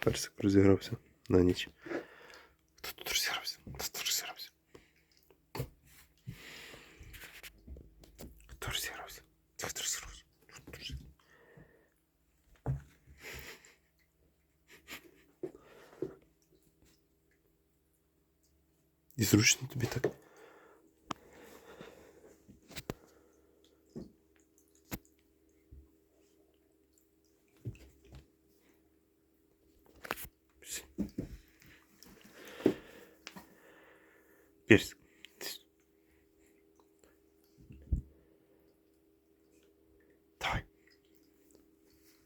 Персик розігрався на ніч. Хто тут розігрався? Хто тут розігрався? Хто розігрався? Хто розігрався? Хто розігрався? І зручно тобі так. Персик. Давай.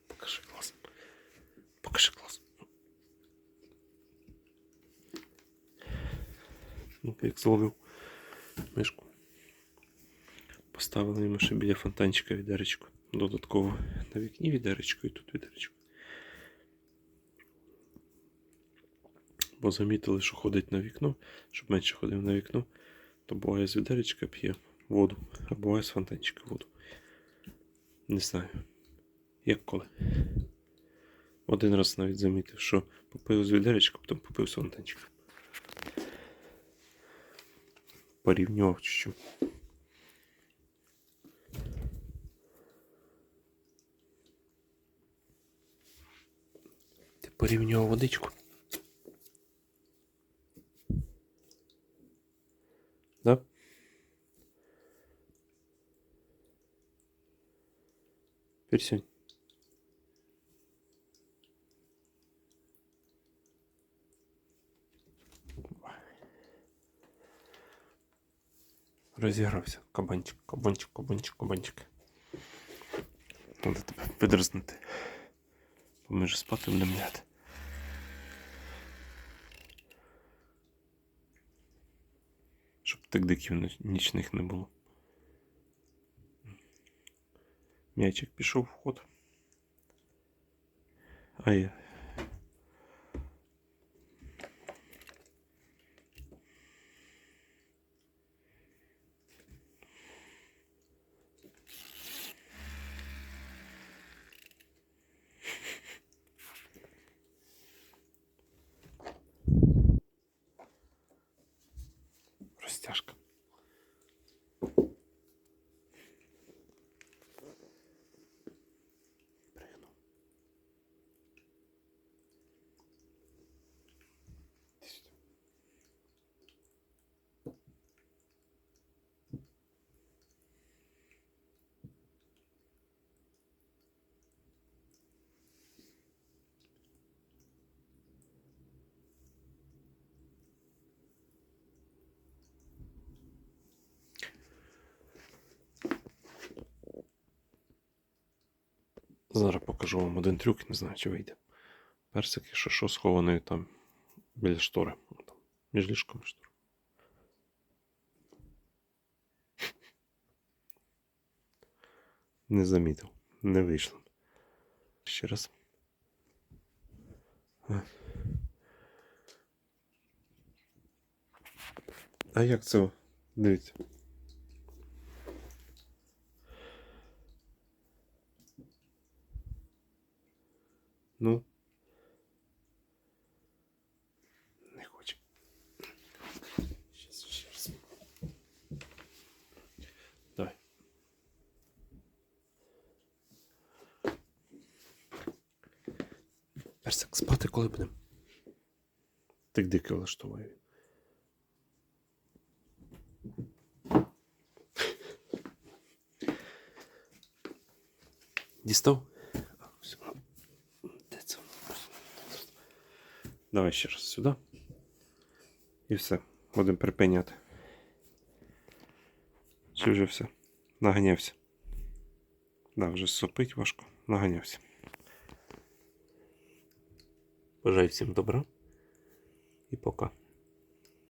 Покажи глаз. Покажи глаз. Ну, як зловив мишку. Поставили йому ще біля фонтанчика відеречко. Додатково на вікні відеречко і тут відеречко. Бо замітили, що ходить на вікно, щоб менше ходив на вікно, то буває з відеречка п'є воду, а буває з фонтанчика воду. Не знаю. Як коли. Один раз навіть замітив, що попив з відеречка, потім попив з фонтанчика. Порівнював. Ти порівнював водичку? Да? Персень. Розігрався. Кабанчик, кабанчик, кабанчик, кабанчик. Надо тебе видразнити. Бо ми ж спати будемо ляти. Щоб тик-диків ніч- нічних не було. М'ячик пішов в ход. А я. Розтяжка. Зараз покажу вам один трюк, не знаю, чи вийде. Персик, якщо що, схований там біля штори. Там, між ліжком і штори. Не замітив, не вийшло. Ще раз. А. А як це? Дивіться. Ну. Не хоче. Щас, ще раз. Давай. Персик, спати коли будемо? Так дике влаштовує. Дістав? А, все. Де це? Давай ще раз сюди. І все. Будемо припиняти. Чи вже все? Наганявся. Да, вже сопить важко. Наганявся. Бажаю всім добра. І пока.